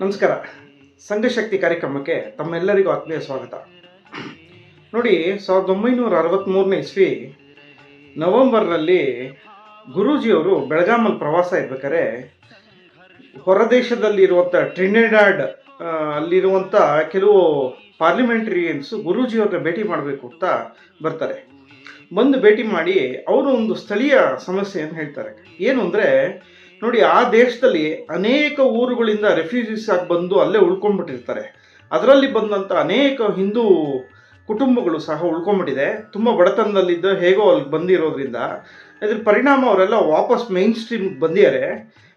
ನಮಸ್ಕಾರ. ಸಂಘಶಕ್ತಿ ಕಾರ್ಯಕ್ರಮಕ್ಕೆ ತಮ್ಮೆಲ್ಲರಿಗೂ ಆತ್ಮೀಯ ಸ್ವಾಗತ. ನೋಡಿ, ಸಾವಿರದ ಒಂಬೈನೂರ ಅರವತ್ತ್ಮೂರನೇ ಇಸ್ವಿ ನವೆಂಬರ್ನಲ್ಲಿ ಗುರೂಜಿಯವರು ಬೆಳಗಾಮಲ್ಲಿ ಪ್ರವಾಸ ಇರ್ಬೇಕಾದ್ರೆ ಹೊರದೇಶದಲ್ಲಿರುವಂಥ ಟ್ರಿನೆಡಾಡ್ ಅಲ್ಲಿರುವಂಥ ಕೆಲವು ಪಾರ್ಲಿಮೆಂಟರಿಯನ್ಸು ಗುರೂಜಿಯವ್ರನ್ನ ಭೇಟಿ ಮಾಡಬೇಕು ಅಂತ ಬರ್ತಾರೆ. ಬಂದು ಭೇಟಿ ಮಾಡಿ ಅವರು ಒಂದು ಸ್ಥಳೀಯ ಸಮಸ್ಯೆಯನ್ನು ಹೇಳ್ತಾರೆ. ಏನು ಅಂದರೆ, ನೋಡಿ ಆ ದೇಶದಲ್ಲಿ ಅನೇಕ ಊರುಗಳಿಂದ ರೆಫ್ಯೂಜೀಸ್ ಆಗಿ ಬಂದು ಅಲ್ಲೇ ಉಳ್ಕೊಂಡ್ಬಿಟ್ಟಿರ್ತಾರೆ. ಅದರಲ್ಲಿ ಬಂದಂಥ ಅನೇಕ ಹಿಂದೂ ಕುಟುಂಬಗಳು ಸಹ ಉಳ್ಕೊಂಡ್ಬಿಟ್ಟಿದೆ. ತುಂಬ ಬಡತನದಲ್ಲಿದ್ದ ಹೇಗೋ ಅಲ್ಲಿ ಬಂದಿರೋದ್ರಿಂದ, ಇದ್ರ ಪರಿಣಾಮ ಅವರೆಲ್ಲ ವಾಪಸ್ ಮೈನ್ ಸ್ಟ್ರೀಮ್ ಬಂದಿದ್ದಾರೆ.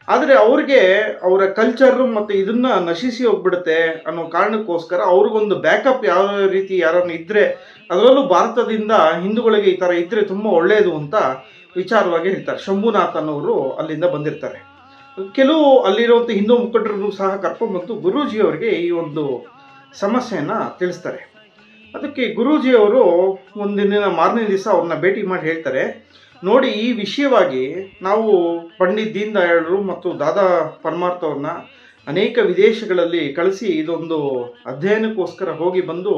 ಆದರೆ ಅವ್ರಿಗೆ ಅವರ ಕಲ್ಚರು ಮತ್ತು ಇದನ್ನ ನಶಿಸಿ ಹೋಗ್ಬಿಡುತ್ತೆ ಅನ್ನೋ ಕಾರಣಕ್ಕೋಸ್ಕರ ಅವ್ರಿಗೊಂದು ಬ್ಯಾಕಪ್ ಯಾವ ರೀತಿ ಯಾರನ್ನು ಇದ್ದರೆ ಅದರಲ್ಲೂ ಭಾರತದಿಂದ ಹಿಂದೂಗಳಿಗೆ ಈ ಥರ ಇದ್ದರೆ ತುಂಬ ಒಳ್ಳೆಯದು ಅಂತ ವಿಚಾರವಾಗಿ ಹೇಳ್ತಾರೆ. ಶಂಭುನಾಥ್ ಅನ್ನೋರು ಅಲ್ಲಿಂದ ಬಂದಿರ್ತಾರೆ. ಕೆಲವು ಅಲ್ಲಿರುವಂಥ ಹಿಂದೂ ಮುಖಂಡರು ಸಹ ಕರ್ಕೊಂಡ್ಬಂದು ಗುರೂಜಿಯವರಿಗೆ ಈ ಒಂದು ಸಮಸ್ಯೆಯನ್ನು ತಿಳಿಸ್ತಾರೆ. ಅದಕ್ಕೆ ಗುರೂಜಿಯವರು ಒಂದಿನ ಮಾರನೇ ದಿವಸ ಅವ್ರನ್ನ ಭೇಟಿ ಮಾಡಿ ಹೇಳ್ತಾರೆ. ನೋಡಿ, ಈ ವಿಷಯವಾಗಿ ನಾವು ಪಂಡಿತ್ ದೀನ್ ದಯಾಳರು ಮತ್ತು ದಾದಾ ಪರಮಾರ್ಥ ಅವ್ರನ್ನ ಅನೇಕ ವಿದೇಶಗಳಲ್ಲಿ ಕಳಿಸಿ ಇದೊಂದು ಅಧ್ಯಯನಕ್ಕೋಸ್ಕರ ಹೋಗಿ ಬಂದು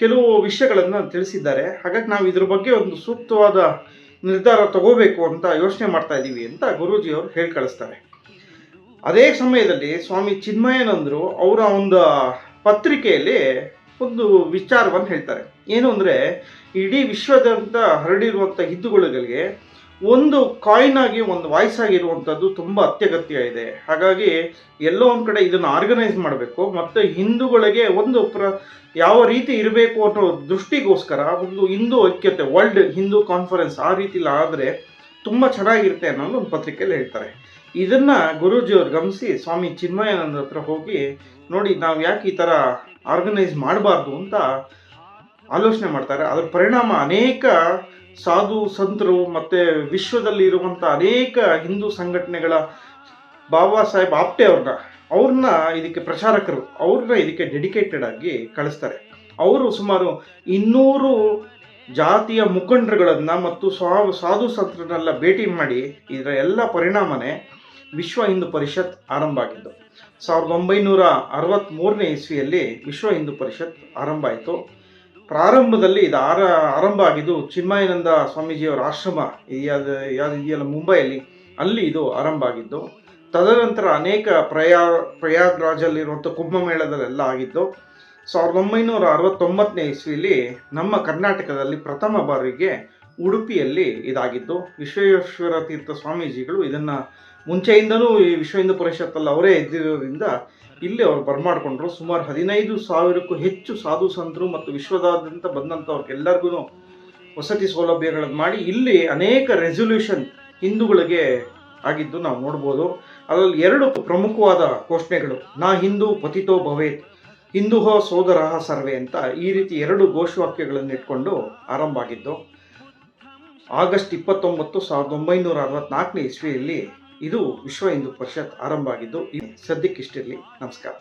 ಕೆಲವು ವಿಷಯಗಳನ್ನು ತಿಳಿಸಿದ್ದಾರೆ. ಹಾಗಾಗಿ ನಾವು ಇದ್ರ ಬಗ್ಗೆ ಒಂದು ಸೂಕ್ತವಾದ ನಿರ್ಧಾರ ತಗೋಬೇಕು ಅಂತ ಯೋಚನೆ ಮಾಡ್ತಾ ಇದ್ದೀವಿ ಅಂತ ಗುರೂಜಿಯವರು ಹೇಳಿ ಕಳಿಸ್ತಾರೆ. ಅದೇ ಸಮಯದಲ್ಲಿ ಸ್ವಾಮಿ ಚಿನ್ಮಯನಂದರು ಅವರ ಒಂದು ಪತ್ರಿಕೆಯಲ್ಲಿ ಒಂದು ವಿಚಾರವನ್ನು ಹೇಳ್ತಾರೆ. ಏನು ಅಂದರೆ, ಇಡೀ ವಿಶ್ವದಂತ ಹರಡಿರುವಂಥ ಹಿಂದೂಗಳಿಗೆ ಒಂದು ಕಾಯಿನ್ ಆಗಿ, ಒಂದು ವಾಯ್ಸ್ ಆಗಿರುವಂಥದ್ದು ತುಂಬ ಅತ್ಯಗತ್ಯ ಇದೆ. ಹಾಗಾಗಿ, ಎಲ್ಲೋ ಒಂದು ಕಡೆ ಇದನ್ನು ಆರ್ಗನೈಸ್ ಮಾಡಬೇಕು. ಮತ್ತು ಹಿಂದೂಗಳಿಗೆ ಒಂದು ಪ್ರ, ಯಾವ ರೀತಿ ಇರಬೇಕು ಅನ್ನೋ ದೃಷ್ಟಿಗೋಸ್ಕರ ಒಂದು ಹಿಂದೂ ಐಕ್ಯತೆ ವರ್ಲ್ಡ್ ಹಿಂದೂ ಕಾನ್ಫರೆನ್ಸ್ ಆ ರೀತಿಲಿ ಆದರೆ ತುಂಬ ಚೆನ್ನಾಗಿರುತ್ತೆ ಅನ್ನೋದು ಒಂದು ಪತ್ರಿಕೆಯಲ್ಲಿ ಹೇಳ್ತಾರೆ. ಇದನ್ನು ಗುರೂಜಿಯವ್ರು ಗಮನಿಸಿ ಸ್ವಾಮಿ ಚಿನ್ಮಯಾನಂದ ಹತ್ರ ಹೋಗಿ ನೋಡಿ ನಾವು ಯಾಕೆ ಈ ಥರ ಆರ್ಗನೈಸ್ ಮಾಡಬಾರ್ದು ಅಂತ ಆಲೋಚನೆ ಮಾಡ್ತಾರೆ. ಅದರ ಪರಿಣಾಮ ಅನೇಕ ಸಾಧು ಸಂತರು ಮತ್ತು ವಿಶ್ವದಲ್ಲಿ ಇರುವಂಥ ಅನೇಕ ಹಿಂದೂ ಸಂಘಟನೆಗಳ ಬಾಬಾ ಸಾಹೇಬ್ ಆಪ್ಟೆ ಅವ್ರನ್ನ ಅವ್ರನ್ನ ಇದಕ್ಕೆ ಪ್ರಚಾರಕರು, ಅವ್ರನ್ನ ಇದಕ್ಕೆ ಡೆಡಿಕೇಟೆಡ್ ಆಗಿ ಕಳಿಸ್ತಾರೆ. ಅವರು ಸುಮಾರು ಇನ್ನೂರು ಜಾತಿಯ ಮುಖಂಡರುಗಳನ್ನು ಮತ್ತು ಸಾಧು ಸಂತರನ್ನೆಲ್ಲ ಭೇಟಿ ಮಾಡಿ ಇದರ ಎಲ್ಲ ಪರಿಣಾಮನೇ ವಿಶ್ವ ಹಿಂದೂ ಪರಿಷತ್ ಆರಂಭ ಆಗಿದ್ದು. ಸಾವಿರದ ಒಂಬೈನೂರ ಅರವತ್ತ್ಮೂರನೇ ಇಸ್ವಿಯಲ್ಲಿ ವಿಶ್ವ ಹಿಂದೂ ಪರಿಷತ್ ಆರಂಭ ಆಯಿತು. ಪ್ರಾರಂಭದಲ್ಲಿ ಇದು ಆರ, ಆರಂಭ ಆಗಿದ್ದು ಚಿನ್ಮಯಾನಂದ ಸ್ವಾಮೀಜಿಯವರ ಆಶ್ರಮ ಇದೆಯಲ್ಲ ಮುಂಬೈಯಲ್ಲಿ, ಅಲ್ಲಿ ಇದು ಆರಂಭ ಆಗಿದ್ದು. ತದನಂತರ ಅನೇಕ ಪ್ರಯಾ, ಪ್ರಯಾಗ್ರಾಜಲ್ಲಿರುವಂಥ ಕುಂಭಮೇಳದಲ್ಲೆಲ್ಲ ಆಗಿದ್ದು. ಸಾವಿರದ ಒಂಬೈನೂರ ಅರವತ್ತೊಂಬತ್ತನೇ ಇಸ್ವಿಲಿ ನಮ್ಮ ಕರ್ನಾಟಕದಲ್ಲಿ ಪ್ರಥಮ ಬಾರಿಗೆ ಉಡುಪಿಯಲ್ಲಿ ಇದಾಗಿದ್ದು, ವಿಶ್ವೇಶ್ವರ ತೀರ್ಥ ಸ್ವಾಮೀಜಿಗಳು ಇದನ್ನು ಮುಂಚೆಯಿಂದಲೂ ಈ ವಿಶ್ವ ಹಿಂದೂ ಪರಿಷತ್ತಲ್ಲಿ ಅವರೇ ಇದ್ದಿರೋದ್ರಿಂದ ಇಲ್ಲಿ ಅವರು ಬರ್ಮಾಡ್ಕೊಂಡ್ರು. ಸುಮಾರು ಹದಿನೈದು ಸಾವಿರಕ್ಕೂ ಹೆಚ್ಚು ಸಾಧು ಸಂತರು ಮತ್ತು ವಿಶ್ವದಾದ್ಯಂತ ಬಂದಂಥವ್ರಿಗೆಲ್ಲರಿಗೂ ವಸತಿ ಸೌಲಭ್ಯಗಳನ್ನು ಮಾಡಿ ಇಲ್ಲಿ ಅನೇಕ ರೆಸೊಲ್ಯೂಷನ್ ಹಿಂದೂಗಳಿಗೆ ಆಗಿದ್ದು ನಾವು ನೋಡ್ಬೋದು. ಅದರಲ್ಲಿ ಎರಡು ಪ್ರಮುಖವಾದ ಘೋಷಣೆಗಳು. ನಾ ಹಿಂದೂ ಪತಿತೋ ಭವೇತ್. ಹಿಂದೂಹೋ ಸೋದರಹ ಸರ್ವೆ ಅಂತ ಈ ರೀತಿ ಎರಡು ಘೋಷವಾಕ್ಯಗಳನ್ನು ಇಟ್ಕೊಂಡು ಆರಂಭ ಆಗಿದ್ದು, ಆಗಸ್ಟ್ ಇಪ್ಪತ್ತೊಂಬತ್ತು ಸಾವಿರದ ಒಂಬೈನೂರ ಅರವತ್ನಾಲ್ಕನೇ ಇಸ್ವಿಯಲ್ಲಿ ಇದು ವಿಶ್ವ ಹಿಂದೂ ಪರಿಷತ್ ಆರಂಭ ಆಗಿದ್ದು ಸದ್ಯಕ್ಕಿಷ್ಟಿರಲಿ ನಮಸ್ಕಾರ.